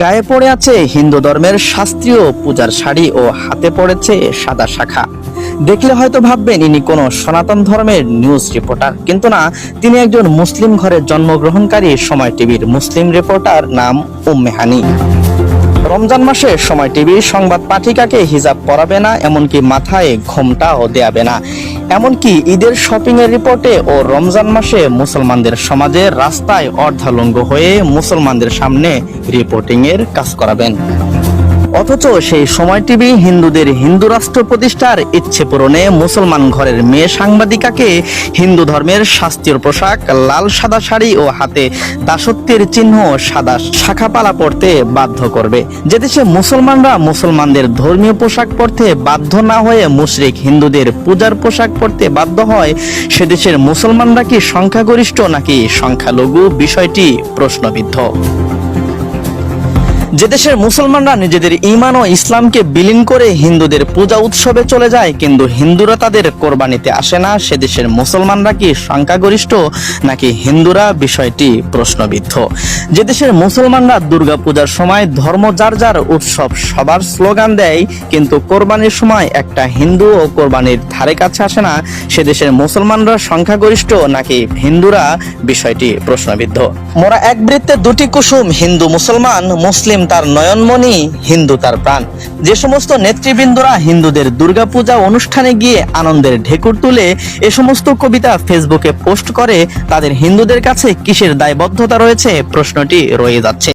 গায়ে পড়ে আছে হিন্দু ধর্মের শাস্ত্রীয় পূজার শাড়ি ও হাতে পড়েছে সাদা শাখা। দেখলে হয়তো ভাববেন, ইনি কোনো সনাতন ধর্মের নিউজ রিপোর্টার কিন্তু না, তিনি একজন মুসলিম ঘরে জন্মগ্রহণকারী সময় টিভির মুসলিম রিপোর্টার নাম উম্মেহানি রমজান মাসে সময় টিভি সংবাদ পাঠিকাকে হিজাব পরাবে না, এমনকি মাথায় ঘোমটাও দেয়াবে না। এমনকি ঈদের শপিং এর রিপোর্টে ও রমজান মাসে মুসলমানদের সমাজে রাস্তায় অর্ধালঙ্গ হয়ে মুসলমানদের সামনে রিপোর্টিং এর কাজ করাবেন। অথচ সেই সময় টিভি হিন্দুদের হিন্দু রাষ্ট্র প্রতিষ্ঠার ইচ্ছে পূরণে মুসলমান ঘরের মেয়ে সাংবাদিকাকে হিন্দু ধর্মের শাস্তির পোশাক, লাল সাদা শাড়ি ও হাতে দাসত্বের চিহ্ন সাদা শাখাপালা পরতে বাধ্য করবে। যে দেশে মুসলমানরা মুসলমানদের ধর্মীয় পোশাক পরতে বাধ্য না হয়ে মুশরিক হিন্দুদের পূজার পোশাক পরতে বাধ্য হয়, সে দেশের মুসলমানরা কি সংখ্যাগরিষ্ঠ নাকি সংখ্যালঘু বিষয়টি প্রশ্নবিদ্ধ? যে দেশের মুসলমানরা নিজেদের ইমান ও ইসলামকে বিলীন করে হিন্দুদের পূজা উৎসবে চলে যায়, কিন্তু হিন্দুরা তাদের কোরবানিতে আসে না, সে দেশের মুসলমানরা কি সংখ্যাগরিষ্ঠ নাকি হিন্দুরা? বিষয়টি প্রশ্নবিদ্ধ। যে দেশের মুসলমানরা দুর্গা পূজার সময় ধর্ম যার যার উৎসব সবার স্লোগান দেয়, কিন্তু কোরবানির সময় একটা হিন্দু ও কোরবানির ধারে কাছে আসে না, সে দেশের মুসলমানরা সংখ্যাগরিষ্ঠ নাকি হিন্দুরা? বিষয়টি প্রশ্নবিদ্ধ। মোরা এক বৃত্তে দুটি কুসুম হিন্দু মুসলমান, মুসলিম তার নয়নমণি হিন্দু তার প্রাণ। যে সমস্ত নেতৃবৃন্দরা হিন্দুদের দুর্গাপূজা অনুষ্ঠানে গিয়ে আনন্দের ঢেকুর তুলে এ সমস্ত কবিতা ফেসবুকে পোস্ট করে, তাদের হিন্দুদের কাছে কিসের দায়বদ্ধতা রয়েছে? প্রশ্নটি রয়ে যাচ্ছে।